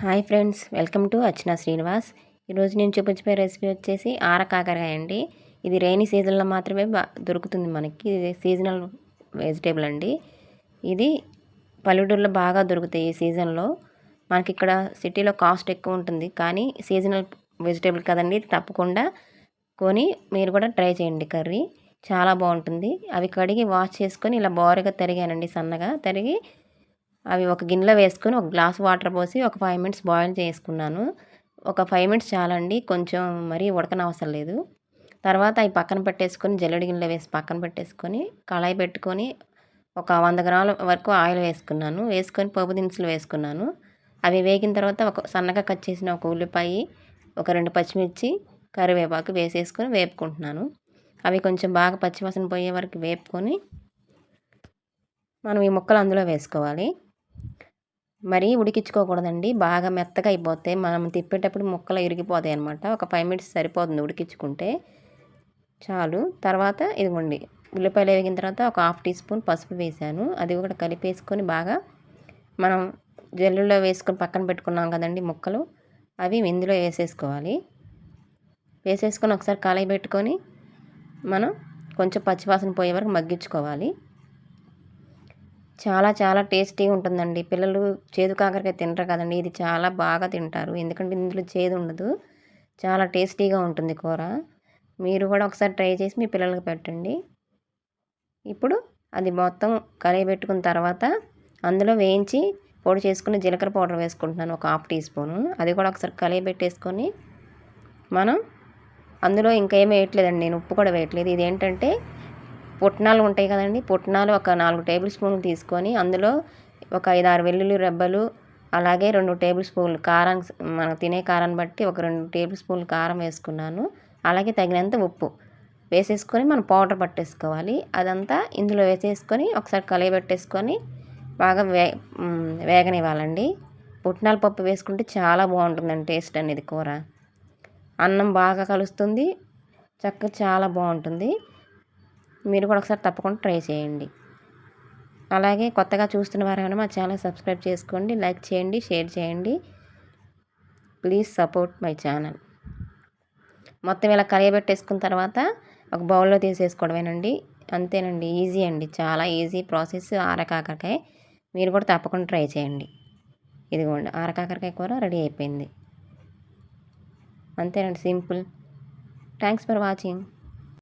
Hi friends welcome to Archana Srinivas. ఈరోజు నేను చూపించే రెసిపీ వచ్చేసి ఆర కాకరకాయ అండి. ఇది రైనీ సీజన్లో మాత్రమే దొరుకుతుంది మనకి. ఇది సీజనల్ వెజిటేబుల్ అండి. ఇది పల్లెటూరులో బాగా దొరుకుతాయి ఈ సీజన్లో. మనకి ఇక్కడ సిటీలో కాస్ట్ ఎక్కువ ఉంటుంది. కానీ సీజనల్ వెజిటేబుల్ కదండి తప్పకుండా కొని మీరు కూడా ట్రై చేయండి కర్రీ. చాలా బాగుంటుంది. అవి కడిగి వాష్ చేసుకొని ఇలా బోరగా తరిగానండి సన్నగా. తరిగి అవి ఒక గిన్నెలో వేసుకొని ఒక గ్లాస్ వాటర్ పోసి ఒక ఫైవ్ మినిట్స్ బాయిల్ చేసుకున్నాను. ఒక ఫైవ్ మినిట్స్ చాలండి కొంచెం మరీ ఉడకనవసరం లేదు. తర్వాత అవి పక్కన పెట్టేసుకొని జల్లెడి గిన్నెలో వేసి పక్కన పెట్టేసుకొని కళాయి పెట్టుకొని ఒక వంద గ్రాముల వరకు ఆయిల్ వేసుకున్నాను. వేసుకొని పోపు దినుసులు వేసుకున్నాను. అవి వేగిన తర్వాత ఒక సన్నగా కట్ చేసిన ఒక ఉల్లిపాయ ఒక రెండు పచ్చిమిర్చి కరివేపాకు వేసేసుకొని వేపుకుంటున్నాను. అవి కొంచెం బాగా పచ్చివాసన పోయే వరకు వేపుకొని మనం ఈ ముక్కలు అందులో వేసుకోవాలి. మరీ ఉడికించుకోకూడదండి. బాగా మెత్తగా అయిపోతే మనం తిప్పేటప్పుడు ముక్కలు ఇరిగిపోతాయి అనమాట ఒక ఫైవ్ మినిట్స్ సరిపోతుంది ఉడికించుకుంటే. చాలు. తర్వాత ఇదిగోండి. ఉల్లిపాయలు వేగిన తర్వాత ఒక హాఫ్ టీ స్పూన్ పసుపు వేసాను. అది కూడా కలిపేసుకొని బాగా మనం జల్లులో వేసుకొని పక్కన పెట్టుకున్నాం కదండి ముక్కలు. అవి ఇందులో వేసేసుకోవాలి. వేసేసుకొని ఒకసారి కలయి పెట్టుకొని మనం కొంచెం పచ్చివాసన పోయే వరకు మగ్గించుకోవాలి. చాలా చాలా టేస్టీగా ఉంటుందండి. పిల్లలు చేదు కాకరకాయ తినరు కదండి. ఇది చాలా బాగా తింటారు. ఎందుకంటే ఇందులో చేదు ఉండదు. చాలా టేస్టీగా ఉంటుంది కూర. మీరు కూడా ఒకసారి ట్రై చేసి మీ పిల్లలకి పెట్టండి. ఇప్పుడు అది మొత్తం కరిగి పెట్టుకున్న తర్వాత అందులో వేయించి పొడి చేసుకుని జీలకర్ర పౌడర్ వేసుకుంటున్నాను. ఒక హాఫ్ టీ స్పూను. అది కూడా ఒకసారి కలిగి పెట్టేసుకొని మనం అందులో ఇంకా ఏమి వేయట్లేదండి. నేను ఉప్పు కూడా వేయట్లేదు. ఇది ఏంటంటే పుట్నాలు ఉంటాయి కదండి. పుట్నాలు ఒక నాలుగు టేబుల్ స్పూన్లు తీసుకొని అందులో ఒక ఐదు ఆరు వెల్లుల్లి రెబ్బలు అలాగే రెండు టేబుల్ స్పూన్లు కారం మనం తినే కారాన్ని బట్టి ఒక రెండు టేబుల్ స్పూన్లు కారం వేసుకున్నాను. అలాగే తగినంత ఉప్పు వేసేసుకొని మనం పౌడర్ పట్టేసుకోవాలి. అదంతా ఇందులో వేసేసుకొని ఒకసారి కలిగి పెట్టేసుకొని బాగా వే వేగనివ్వాలండి. పుట్నాల పప్పు వేసుకుంటే చాలా బాగుంటుందండి టేస్ట్ అనేది కూర. అన్నం బాగా కలుస్తుంది చక్కగా చాలా బాగుంటుంది. మీరు కూడా ఒకసారి తప్పకుండా ట్రై చేయండి. అలాగే కొత్తగా చూస్తున్న వారైనా మా ఛానల్ సబ్స్క్రైబ్ చేసుకోండి లైక్ చేయండి షేర్ చేయండి. Please support my channel. మొత్తం ఇలా కలియబెట్టేసుకున్న తర్వాత ఒక బౌల్లో తీసేసుకోవడమేనండి. అంతేనండి ఈజీ అండి. చాలా ఈజీ ప్రాసెస్ ఆరకాకరకాయ. మీరు కూడా తప్పకుండా ట్రై చేయండి. ఇదిగోండి ఆరకాకరకాయ కూర రెడీ అయిపోయింది. అంతేనండి సింపుల్. Thanks for watching.